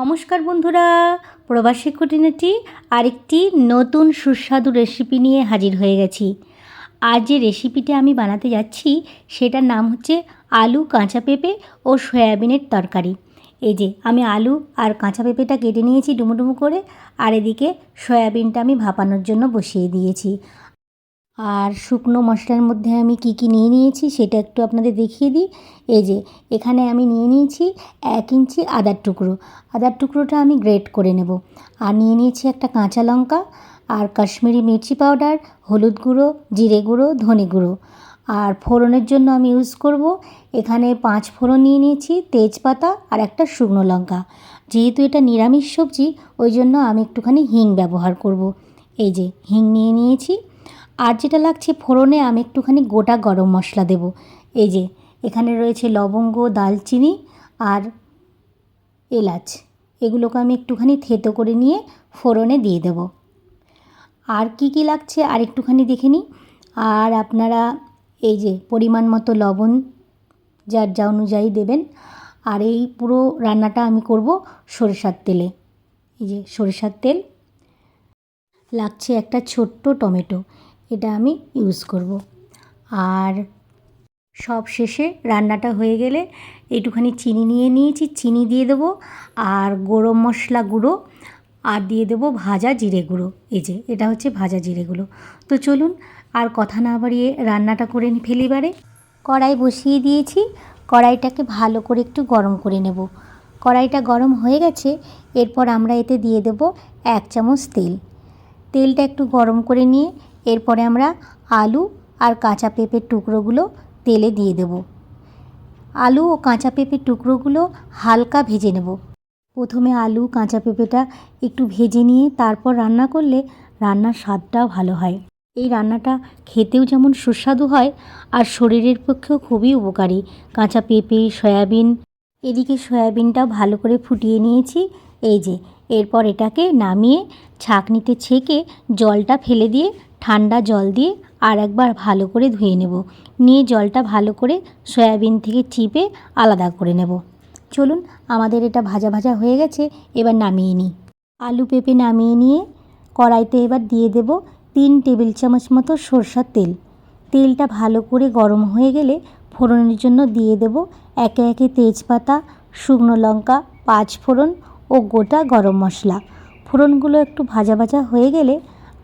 নমস্কার বন্ধুরা, প্রবাসী খুঁটিনাটি আরেকটি নতুন সুস্বাদু রেসিপি নিয়ে হাজির হয়ে গেছি। আজ যে রেসিপিটা আমি বানাতে যাচ্ছি, সেটার নাম হচ্ছে আলু কাঁচা পেঁপে ও সয়াবিনের তরকারি। এই যে, আমি আলু আর কাঁচা পেঁপেটা কেটে নিয়েছি ডুমো ডুমো করে, আর এদিকে সয়াবিনটা আমি ভাপানোর জন্য বসিয়ে দিয়েছি। আর শুকনো মশলার মধ্যে আমি কি কি নিয়ে নিয়েছি সেটা একটু আপনাদের দেখিয়ে দিই। এই যে, এখানে আমি নিয়ে নিয়েছি এক ইঞ্চি আদার টুকরো। আদার টুকরোটা আমি গ্রেট করে নেব। আর নিয়ে নিয়েছি একটা কাঁচা লঙ্কা আর কাশ্মীরি মির্চি পাউডার, হলুদ গুঁড়ো, জিরে গুঁড়ো, ধনে গুঁড়ো। আর ফোড়নের জন্য আমি ইউজ করব এখানে পাঁচ ফোড়ন নিয়ে নিয়েছি, তেজপাতা আর একটা শুকনো লঙ্কা। যেহেতু এটা নিরামিষ সবজি, ওই জন্য আমি একটুখানি হিং ব্যবহার করব। এই যে, হিং নিয়ে নিয়েছি। আর যেটা লাগছে ফোড়নে আমি একটুখানি গোটা গরম মশলা দেব। এই যে, এখানে রয়েছে লবঙ্গ, দালচিনি আর এলাচ। এগুলোকে আমি একটুখানি থেতো করে নিয়ে ফোড়নে দিয়ে দেব। আর কি কি লাগছে আর একটুখানি দেখে নিই। আর আপনারা এই যে, পরিমাণ মতো লবণ যার যা অনুযায়ী দেবেন। আর এই পুরো রান্নাটা আমি করব সরিষার তেলে। এই যে, সরিষার তেল। লাগছে একটা ছোট্ট টমেটো। এটা আমি ইউজ করব। আর সব শেষে রান্নাটা হয়ে গেলে একটুখানি চিনি নিয়ে নিয়েছি, চিনি দিয়ে দেবো আর গরম মশলা গুঁড়ো আর দিয়ে দেবো ভাজা জিরে গুঁড়ো। এই যে, এটা হচ্ছে ভাজা জিরে গুঁড়ো। তো চলুন আর কথা না বাড়িয়ে রান্নাটা করে ফেলি এবারে। কড়াই বসিয়ে দিয়েছি, কড়াইটাকে ভালো করে একটু গরম করে নেব। কড়াইটা গরম হয়ে গেছে, এরপর আমরা এতে দিয়ে দেব এক চামচ তেল। তেলটা একটু গরম করে নিয়ে এরপরে আমরা আলু আর কাঁচা পেঁপের টুকরোগুলো তেলে দিয়ে দেব। আলু ও কাঁচা পেঁপের টুকরোগুলো হালকা ভেজে নেব। প্রথমে আলু, কাঁচা পেঁপেটা একটু ভেজে নিয়ে তারপর রান্না করলে রান্নার স্বাদটাও ভালো হয়। এই রান্নাটা খেতেও যেমন সুস্বাদু হয় আর শরীরের পক্ষেও খুবই উপকারী। কাঁচা পেঁপে, সয়াবিন, এদিকে সয়াবিনটাও ভালো করে ফুটিয়ে নিয়েছি। এই যে, এরপর এটাকে নামিয়ে ছাঁকনিতে ছেঁকে জলটা ফেলে দিয়ে ঠান্ডা জল দিয়ে আর একবার ভালো করে ধুয়ে নেব। নিয়ে জলটা ভালো করে সয়াবিন থেকে চিপে আলাদা করে নেব। চলুন, আমাদের এটা ভাজা ভাজা হয়ে গেছে, এবার নামিয়ে নিই। আলু পেঁপে নামিয়ে নিয়ে কড়াইতে এবার দিয়ে দেব তিন টেবিল চামচ মতো সরষার তেল। তেলটা ভালো করে গরম হয়ে গেলে ফোড়নের জন্য দিয়ে দেব একে একে তেজপাতা, শুকনো লঙ্কা, পাঁচ ফোড়ন ও গোটা গরম মশলা। ফোড়নগুলো একটু ভাজা ভাজা হয়ে গেলে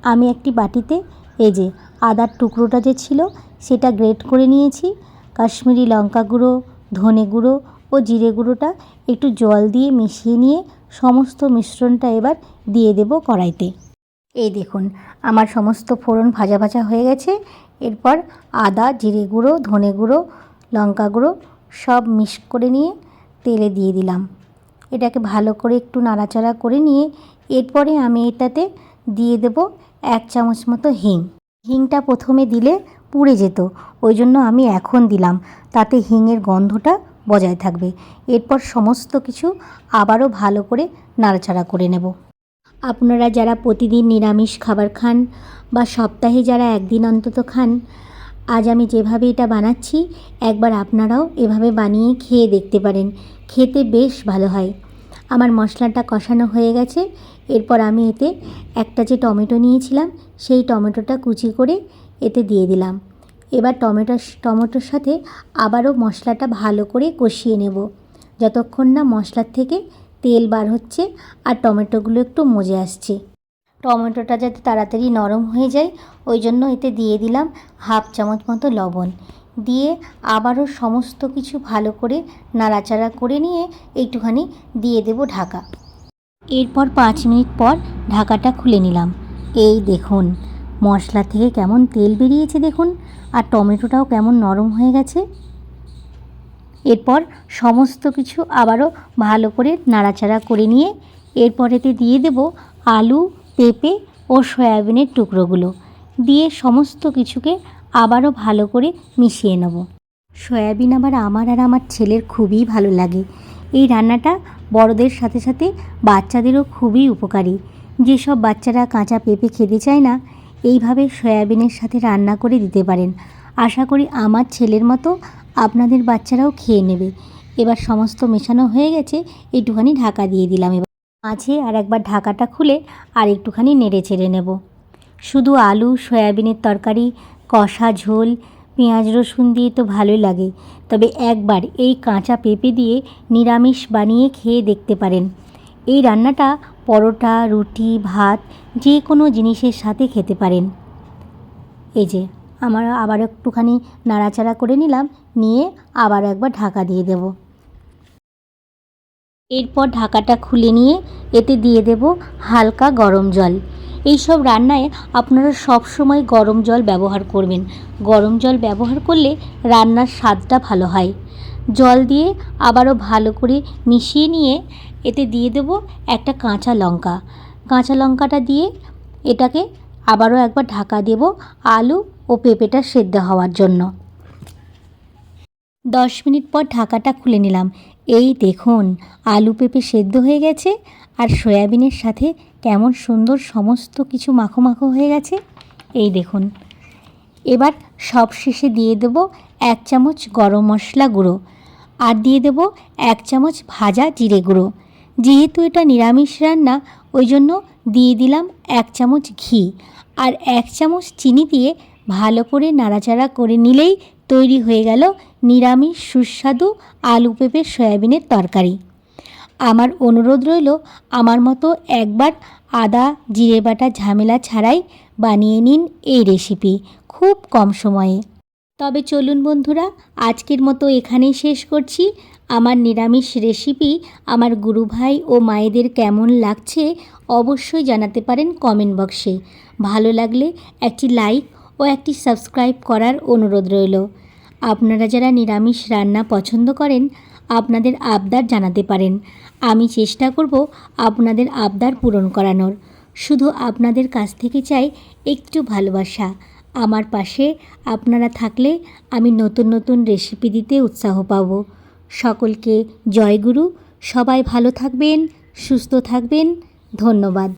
আমি একটি বাটিতে, এই যে, আদার টুকরোটা যে ছিল, সেটা গ্রেট করে নিয়েছি। কাশ্মীরি লঙ্কা গুঁড়ো, ধনে গুঁড়ো ও জিরে গুঁড়োটা একটু জল দিয়ে মিশিয়ে নিয়ে সমস্ত মিশ্রণটা এবার দিয়ে দেব কড়াইতে। এই দেখুন, আমার সমস্ত ফোড়ন ভাজা ভাজা হয়ে গেছে। এরপর আদা, জিরে গুঁড়ো, ধনে গুঁড়ো, লঙ্কা গুঁড়ো সব মিক্স করে নিয়ে তেলে দিয়ে দিলাম। এটাকে ভালো করে একটু নাড়াচাড়া করে নিয়ে এরপরে আমি এটাতে দিয়ে দেব এক চামচ মতো হিং। হিংটা প্রথমে দিলে পুড়ে যেত, ওই জন্য আমি এখন দিলাম। তাতে হিংয়ের গন্ধটা বজায় থাকবে। এরপর সমস্ত কিছু আবারও ভালো করে নাড়াচাড়া করে নেব। আপনারা যারা প্রতিদিন নিরামিষ খাবার খান বা সপ্তাহে যারা একদিন অন্তত খান, আজ আমি যেভাবে এটা বানাচ্ছি, একবার আপনারাও এভাবে বানিয়ে খেয়ে দেখতে পারেন। খেতে বেশ ভালো হয়। আমার মশলাটা কষানো হয়ে গেছে। এরপর আমি এতে একটা যে টমেটো নিয়েছিলাম, সেই টমেটোটা কুচি করে এতে দিয়ে দিলাম। এবার টমেটো টমেটোর সাথে আবারও মশলাটা ভালো করে কষিয়ে নেব। যতক্ষণ না মশলার থেকে তেল বার হচ্ছে আর টমেটোগুলো একটু মজে আসছে। টমেটোটা যাতে তাড়াতাড়ি নরম হয়ে যায়, ওই জন্য এতে দিয়ে দিলাম হাফ চামচ মতো লবণ। দিয়ে আবারও সমস্ত কিছু ভালো করে নাড়াচাড়া করে নিয়ে একটুখানি দিয়ে দেব ঢাকা। এরপর পাঁচ মিনিট পর ঢাকাটা খুলে নিলাম। এই দেখুন, মশলা থেকে কেমন তেল বেরিয়েছে দেখুন, আর টমেটোটাও কেমন নরম হয়ে গেছে। এরপর সমস্ত কিছু আবারও ভালো করে নাড়াচাড়া করে নিয়ে এরপরেতে দিয়ে দেব আলু, পেঁপে ও সয়াবিনের টুকরোগুলো। দিয়ে সমস্ত কিছুকে আবারও ভালো করে মিশিয়ে নেব। সয়াবিন আবার আমার আর আমার ছেলের খুবই ভালো লাগে। এই রান্নাটা বড়দের সাথে সাথে বাচ্চাদেরও খুবই উপকারী। যেসব বাচ্চারা কাঁচা পেঁপে খেতে চায় না, এইভাবে সয়াবিনের সাথে রান্না করে দিতে পারেন। আশা করি আমার ছেলের মতো আপনাদের বাচ্চারাও খেয়ে নেবে। এবার সমস্ত মেশানো হয়ে গেছে, একটুখানি ঢাকা দিয়ে দিলাম এবার। মাঝে আর একবার ঢাকাটা খুলে আর একটুখানি নেড়ে চেড়ে নেব। শুধু আলু, সয়াবিনের তরকারি কষা ঝোল, পেঁয়াজ রসুন দিয়ে তো ভালোই লাগে। তবে একবার এই কাঁচা পেঁপে দিয়ে নিরামিষ বানিয়ে খেয়ে দেখতে পারেন। এই রান্নাটা পরোটা, রুটি, ভাত, যে কোনো জিনিসের সাথে খেতে পারেন। এই যে, আমার আবার একটুখানি নাড়াচাড়া করে নিলাম, নিয়ে আবার একবার ঢাকা দিয়ে দেব। এরপর ঢাকাটা খুলে নিয়ে এতে দিয়ে দেব হালকা গরম জল। এই সব রান্নায় আপনারা সব সময় গরম জল ব্যবহার করবেন। গরম জল ব্যবহার করলে রান্নার স্বাদটা ভালো হয়। জল দিয়ে আবারও ভালো করে মিশিয়ে নিয়ে এতে দিয়ে দেব একটা কাঁচা লঙ্কা। কাঁচা লঙ্কাটা দিয়ে এটাকে আবারও একবার ঢাকা দেব আলু ও পেঁপেটা সেদ্ধ হওয়ার জন্য। দশ মিনিট পর ঢাকাটা খুলে নিলাম। এই দেখুন, আলু পেঁপে সেদ্ধ হয়ে গেছে। আর সয়াবিনের সাথে কেমন সুন্দর সমস্ত কিছু মাখো মাখো হয়ে গেছে? এই দেখুন। এবার সব শেষে দিয়ে দেবো এক চামচ গরম মশলা গুঁড়ো আর দিয়ে দেবো এক চামচ ভাজা জিরে গুঁড়ো। যেহেতু এটা নিরামিষ রান্না, ওই জন্য দিয়ে দিলাম এক চামচ ঘি আর এক চামচ চিনি দিয়ে ভালো করে নাড়াচাড়া করে নিলেই তৈরি হয়ে গেল নিরামিষ সুস্বাদু আলু পেঁপে সয়াবিনের তরকারি। আমার অনুরোধ রইল, আমার মতো একবার আদা, জিরে বাটা ঝামেলা ছাড়াই বানিয়ে নিন এই রেসিপি খুব কম সময়ে। তবে চলুন বন্ধুরা, আজকের মতো এখানেই শেষ করছি। আমার নিরামিষ রেসিপি আমার গুরু ভাই ও মায়েদের কেমন লাগছে অবশ্যই জানাতে পারেন কমেন্ট বক্সে ভালো লাগলে একটি লাইক ও একটি সাবস্ক্রাইব করার অনুরোধ রইল। আপনারা যারা নিরামিষ রান্না পছন্দ করেন আপনাদের আবদার জানাতে পারেন। আমি চেষ্টা করব আপনাদের আবদার পূরণ করানোর। শুধু আপনাদের কাছ থেকে চাই একটু ভালোবাসা। আমার পাশে আপনারা থাকলে আমি নতুন নতুন রেসিপি দিতে উৎসাহ পাব। সকলকে জয়গুরু। সবাই ভালো থাকবেন, সুস্থ থাকবেন। ধন্যবাদ।